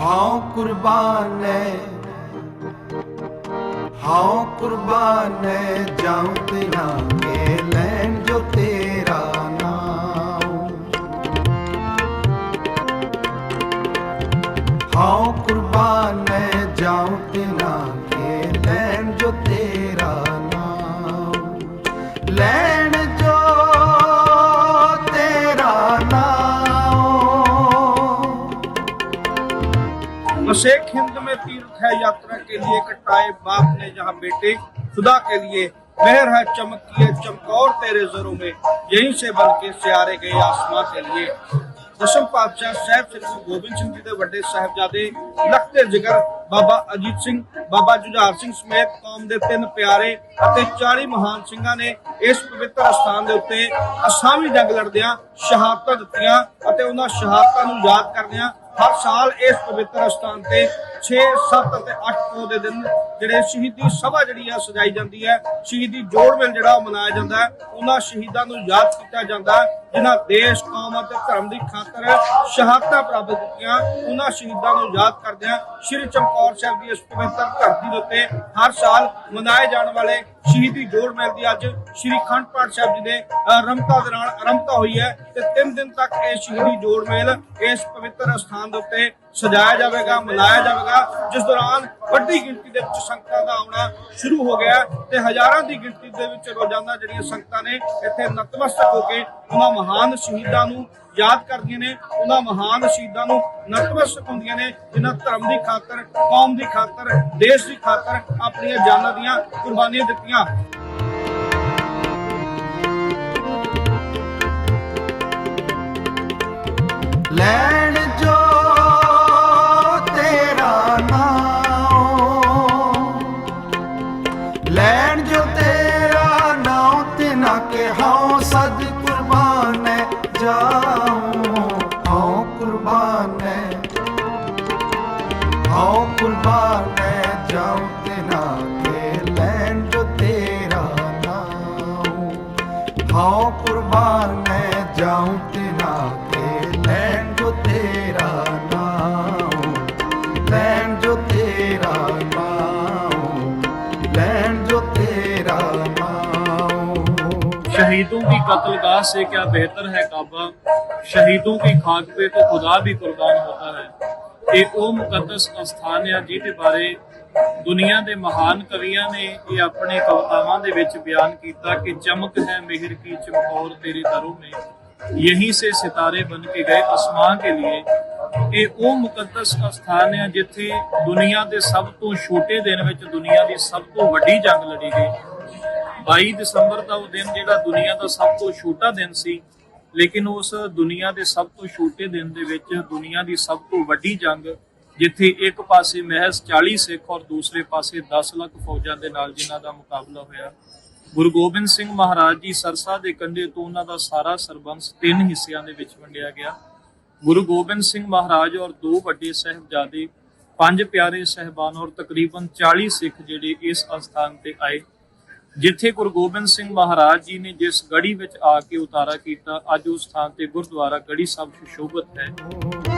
ਹਾਂ ਕੁਰਬਾਨ ਹੈ ਹਾਂ ਕੁਰਬਾਨ ਹੈ ਜਾਉ ਤੇਰਾ ਕੇ ਲੈਣ ਜੋ ਤੇਰਾ ਨਾਮ ਹਾਂ ਕੁਰਬਾਨ ਹੈ ਜਾਉ ਤੇਰਾ मशेक हिंद में तीर्थ है यात्रा के लिए कटाए बाप ने जहाँ बेटे खुदा के लिए मेहर है चमक किए चमकौर तेरे जरों में यहीं से बन के सियारे गए आसमां के लिए ਦਸ਼ਮ ਪਾਤਸ਼ਾਹ ਸਾਹਿਬ ਸ੍ਰੀ ਗੁਰੂ ਗੋਬਿੰਦ ਸਿੰਘ ਜੀ ਦੇ ਵੱਡੇ ਸਾਹਿਬਜ਼ਾਦੇ ਲਖਤੇ ਜਿਗਰ ਬਾਬਾ ਅਜੀਤ ਸਿੰਘ ਬਾਬਾ ਜੁਝਾਰ ਸਿੰਘ ਸਮੇਤ ਕੌਮ ਦੇ ਤਿੰਨ ਪਿਆਰੇ ਅਤੇ 40 ਮਹਾਨ ਸਿੰਘਾਂ ਨੇ ਇਸ ਪਵਿੱਤਰ ਸਥਾਨ ਦੇ ਉੱਤੇ ਅਸਾਮੀ ਜੰਗ ਲੜਦਿਆਂ ਸ਼ਹਾਦਤਾਂ ਦਿੱਤੀਆਂ ਅਤੇ ਉਹਨਾਂ ਸ਼ਹਾਦਤਾਂ ਨੂੰ ਯਾਦ ਕਰਦਿਆਂ ਹਰ ਸਾਲ ਇਸ ਪਵਿੱਤਰ ਸਥਾਨ ਤੇ 6 7 ਅਤੇ 8 ਪੋ ਦੇ ਦਿਨ ਜਿਹੜੇ ਸ਼ਹੀਦੀ ਸਭਾ ਜਿਹੜੀ ਆ ਸਜਾਈ ਜਾਂਦੀ ਹੈ, ਸ਼ਹੀਦੀ ਜੋੜ ਮੇਲ ਜਿਹੜਾ ਉਹ ਮਨਾਇਆ ਜਾਂਦਾ ਹੈ, ਉਹਨਾਂ ਸ਼ਹੀਦਾਂ ਨੂੰ ਯਾਦ ਕੀਤਾ ਜਾਂਦਾ ਹੈ, ਜਿਨ੍ਹਾਂ ਦੇਸ਼, ਕੌਮ ਅਤੇ ਧਰਮ ਦੀ ਖਾਤਰ ਸ਼ਹਾਦਤਾਂ ਪ੍ਰਾਪਤ ਕੀਤੀਆਂ, ਉਹਨਾਂ ਸ਼ਹੀਦਾਂ ਨੂੰ ਯਾਦ ਕਰਦਿਆਂ ਸ੍ਰੀ ਚਮਕੌਰ ਸਾਹਿਬ ਦੀ ਇਸ ਪਵਿੱਤਰ ਧਰਤੀ ਦੇ ਉੱਤੇ ਹਰ ਸਾਲ ਮਨਾਏ ਜਾਣ ਵਾਲੇ ਸ਼ਹੀਦੀ ਜੋੜ ਮੇਲ ਦੀ ਅੱਜ ਸ੍ਰੀ ਖੰਡ ਪਾਠ ਸਾਹਿਬ ਜੀ ਦੇ ਅ, ਰਮਤਾ ਦੇ ਨਾਲ ਆਰੰਭਤਾ ਹੋਈ ਹੈ ਤੇ ਤਿੰਨ ਦਿਨ ਤੱਕ ਇਹ ਸ਼ਹੀਦੀ ਜੋੜ ਮੇਲ ਇਸ ਪਵਿੱਤਰ ਸਥਾਨ ਦੇ ਉੱਤੇ ਸਜਾਇਆ ਜਾਵੇਗਾ ਮਨਾਇਆ ਜਾਵੇਗਾ ਜਿਸ ਦੌਰਾਨ ਵੱਡੀ ਗਿਣਤੀ ਦੇ ਵਿੱਚ ਸੰਗਤਾਂ ਦਾ ਆਉਣਾ ਸ਼ੁਰੂ ਹੋ ਗਿਆ ਤੇ ਹਜ਼ਾਰਾਂ ਦੀ ਗਿਣਤੀ ਦੇ ਵਿੱਚ ਰੋਜ਼ਾਨਾ ਜਿਹੜੀਆਂ ਸੰਗਤਾਂ ਨੇ ਇੱਥੇ ਨਤਮਸਤਕ ਹੋ ਕੇ ਉਹਨਾਂ ਮਹਾਨ ਸ਼ਹੀਦਾਂ ਨੂੰ ਯਾਦ ਕਰਦੀਆਂ ਨੇ, ਉਹਨਾਂ ਮਹਾਨ ਸ਼ਹੀਦਾਂ ਨੂੰ ਨਤਮਸਤਕ ਹੁੰਦੀਆਂ ਨੇ, ਜਿਨ੍ਹਾਂ ਧਰਮ ਦੀ ਖਾਤਰ, ਕੌਮ ਦੀ ਖਾਤਰ, ਦੇਸ਼ ਦੀ ਖਾਤਰ ਆਪਣੀਆਂ ਜਾਨਾਂ ਦੀਆਂ ਕੁਰਬਾਨੀਆਂ ਦਿੱਤੀਆਂ। ਨਾ ਕੇ ਹਉ ਸਦ ਕੁਰਬਾਨ ਹੈ, ਜਾਉ, ਹਉ ਕੁਰਬਾਨ ਹੈ। ਹਉ ਕੁਰਬਾਨ ਹੈ, ਜਾਉ ਤੇ ਨਾ ਕੇ ਲੈਣ ਜੋ ਤੇਰਾ ਨਾਮ ਹਉ ਕੁਰਬਾਨ ਹੈ, ਜਾਉ ਤੇ ਨਾ ਕੇ ਲੈਣ ਜੋ ਤੇਰਾ शहीदों की कत्लगाह से क्या बेहतर है काबा शहीदों की खाक पे तो खुदा भी कुर्बान होता है ਇਹ ਉਹ ਮੁਕੱਦਸ ਅਸਥਾਨ ਆ ਜਿਹਦੇ ਬਾਰੇ ਦੁਨੀਆ ਦੇ ਮਹਾਨ ਕਵੀਆਂ ਨੇ ਇਹ ਆਪਣੇ ਕਵਿਤਾਵਾਂ ਦੇ ਵਿੱਚ ਬਿਆਨ ਕੀਤਾ ਕਿ ਚਮਕ ਹੈ ਮਿਹਰ ਕੀ ਚਮਕੌਰ ਤੇਰੇ ਦਰੋਂ में यहीं से सितारे बन के गए आसमां के लिए ਇਹ ਉਹ ਮੁਕੱਦਸ ਅਸਥਾਨ ਆ ਜਿੱਥੇ ਦੁਨੀਆ ਦੇ ਸਭ ਤੋਂ ਛੋਟੇ ਦਿਨ ਵਿੱਚ ਦੁਨੀਆ ਦੀ ਸਭ ਤੋਂ ਵੱਡੀ ਜੰਗ ਲੜੀ ਗਈ। 22 ਦਸੰਬਰ ਦਾ ਉਹ ਦਿਨ ਜਿਹੜਾ ਦੁਨੀਆ ਦਾ ਸਭ ਤੋਂ ਛੋਟਾ ਦਿਨ ਸੀ, ਲੇਕਿਨ ਉਸ ਦੁਨੀਆ ਦੇ ਸਭ ਤੋਂ ਛੋਟੇ ਦਿਨ ਦੇ ਵਿੱਚ ਦੁਨੀਆ ਦੀ ਸਭ ਤੋਂ ਵੱਡੀ ਜੰਗ, ਜਿੱਥੇ ਇੱਕ ਪਾਸੇ ਮਹਿਜ਼ 40 ਸਿੱਖ ਔਰ ਦੂਸਰੇ ਪਾਸੇ 10 ਲੱਖ ਫੌਜਾਂ ਦੇ ਨਾਲ ਜਿਨ੍ਹਾਂ ਦਾ ਮੁਕਾਬਲਾ ਹੋਇਆ। ਗੁਰੂ ਗੋਬਿੰਦ ਸਿੰਘ ਮਹਾਰਾਜ ਜੀ ਸਰਸਾ ਦੇ ਕੰਢੇ ਤੋਂ ਉਹਨਾਂ ਦਾ ਸਾਰਾ ਸਰਬੰਸ ਤਿੰਨ ਹਿੱਸਿਆਂ ਦੇ ਵਿੱਚ ਵੰਡਿਆ ਗਿਆ। ਗੁਰੂ ਗੋਬਿੰਦ ਸਿੰਘ ਮਹਾਰਾਜ ਔਰ ਦੋ ਵੱਡੇ ਸਹਿਬਜ਼ਾਦੇ, ਪੰਜ ਪਿਆਰੇ ਸਹਿਬਾਨ ਔਰ ਤਕਰੀਬਨ 40 ਸਿੱਖ ਜਿਹੜੇ ਇਸ ਅਸਥਾਨ ਤੇ ਆਏ, ਜਿੱਥੇ ਗੁਰੂ ਗੋਬਿੰਦ ਸਿੰਘ ਮਹਾਰਾਜ ਜੀ ਨੇ ਜਿਸ ਗੜੀ ਵਿੱਚ ਆ ਕੇ ਉਤਾਰਾ ਕੀਤਾ, ਅੱਜ ਉਸ ਥਾਂ ਤੇ ਗੁਰਦੁਆਰਾ ਗੜੀ ਸਾਹਿਬ ਸੁਸ਼ੋਭਿਤ ਹੈ।